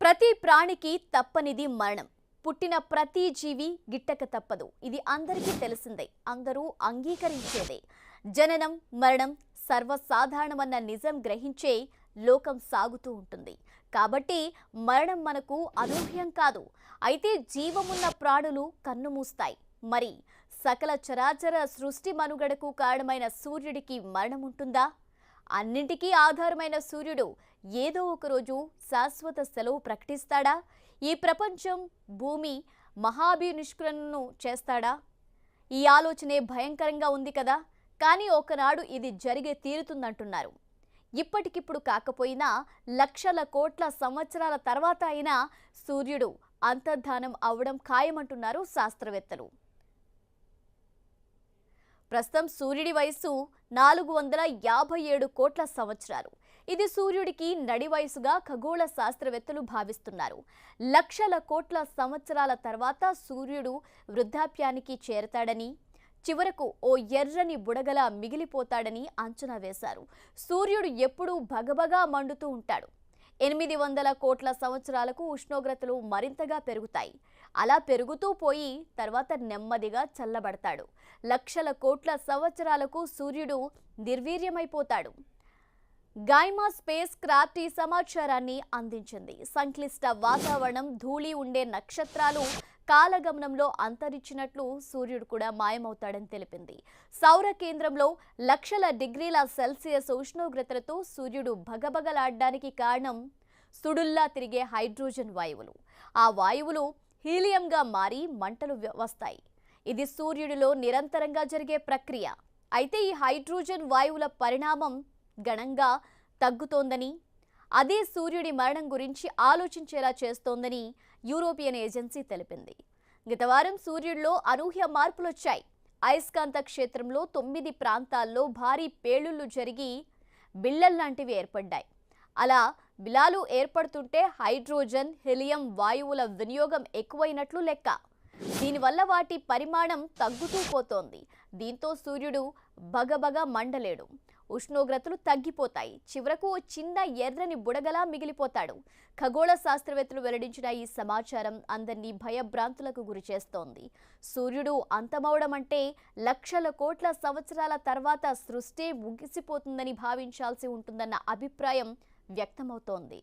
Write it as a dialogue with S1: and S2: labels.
S1: ప్రతి ప్రాణికి తప్పనిది మరణం. పుట్టిన ప్రతి జీవి గిట్టక తప్పదు. ఇది అందరికీ తెలిసిందే. అందరూ అంగీకరించేదే. జననం మరణం సర్వసాధారణమన్న నిజం గ్రహించే లోకం సాగుతూ ఉంటుంది. కాబట్టి మరణం మనకు అనూహ్యం కాదు. అయితే జీవమున్న ప్రాణులు కన్నుమూస్తాయి. మరి సకల చరాచర సృష్టి మనుగడకు కారణమైన సూర్యుడికి మరణం ఉంటుందా అన్నింటికీ ఆధారమైన సూర్యుడు ఏదో ఒకరోజు శాశ్వత సెలవు ప్రకటిస్తాడా? ఈ ప్రపంచం భూమి మహాభినిష్కరణను చేస్తాడా? ఈ ఆలోచనే భయంకరంగా ఉంది కదా? కానీ ఒకనాడు ఇది జరిగే తీరుతుందంటున్నారు. ఇప్పటికిప్పుడు కాకపోయినా లక్షల కోట్ల సంవత్సరాల తర్వాత అయినా సూర్యుడు అంతర్ధానం అవడం ఖాయమంటున్నారు శాస్త్రవేత్తలు. ప్రస్తుతం సూర్యుడి వయస్సు నాలుగు వందల యాభై ఏడు కోట్ల సంవత్సరాలు. ఇది సూర్యుడికి నడి వయసుగా ఖగోళ శాస్త్రవేత్తలు భావిస్తున్నారు. లక్షల కోట్ల సంవత్సరాల తర్వాత సూర్యుడు వృద్ధాప్యానికి చేరతాడని చివరకు ఓ ఎర్రని బుడగలా మిగిలిపోతాడని అంచనా వేశారు. సూర్యుడు ఎప్పుడూ భగభగా మండుతూ ఉంటాడు. ఎనిమిది వందల కోట్ల సంవత్సరాలకు ఉష్ణోగ్రతలు మరింతగా పెరుగుతాయి. అలా పెరుగుతూ పోయి తర్వాత నెమ్మదిగా చల్లబడతాడు. లక్షల కోట్ల సంవత్సరాలకు సూర్యుడు నిర్వీర్యమైపోతాడు. గైమా స్పేస్ క్రాఫ్ట్ ఈ సమాచారాన్ని అందించింది. సంక్లిష్ట వాతావరణం ధూళి ఉండే నక్షత్రాలు కాలగమనంలో అంతరించినట్లు సూర్యుడు కూడా మాయమవుతాడని తెలిపింది. సౌర కేంద్రంలో లక్షల డిగ్రీల సెల్సియస్ ఉష్ణోగ్రతలతో సూర్యుడు భగభగలాడడానికి కారణం సుడుల్లా తిరిగే హైడ్రోజన్ వాయువులు. ఆ వాయువులు హీలియంగా మారి మంటలు వస్తాయి. ఇది సూర్యుడిలో నిరంతరంగా జరిగే ప్రక్రియ. అయితే ఈ హైడ్రోజన్ వాయువుల పరిణామం గణంగా తగ్గుతోందని అదే సూర్యుడి మరణం గురించి ఆలోచించేలా చేస్తోందని యూరోపియన్ ఏజెన్సీ తెలిపింది. గత వారం సూర్యుడిలో అనూహ్య మార్పులొచ్చాయి. అయస్కాంత క్షేత్రంలో తొమ్మిది ప్రాంతాల్లో భారీ పేలుళ్ళు జరిగి బిళ్ళల్లాంటివి ఏర్పడ్డాయి. అలా బిలాలు ఏర్పడుతుంటే హైడ్రోజన్ హెలియం వాయువుల వినియోగం ఎక్కువైనట్లు లెక్క. దీనివల్ల వాటి పరిమాణం తగ్గుతూ పోతోంది. దీంతో సూర్యుడు బగబగ మండలేడు. ఉష్ణోగ్రతలు తగ్గిపోతాయి. చివరకు ఓ చిన్న ఎర్రని బుడగలా మిగిలిపోతాడు. ఖగోళ శాస్త్రవేత్తలు వెల్లడించిన ఈ సమాచారం అందరినీ భయభ్రాంతులకు గురి చేస్తోంది. సూర్యుడు అంతమవడం అంటే లక్షల కోట్ల సంవత్సరాల తర్వాత సృష్టి ముగిసిపోతుందని భావించాల్సి ఉంటుందన్న అభిప్రాయం వ్యక్తమవుతోంది.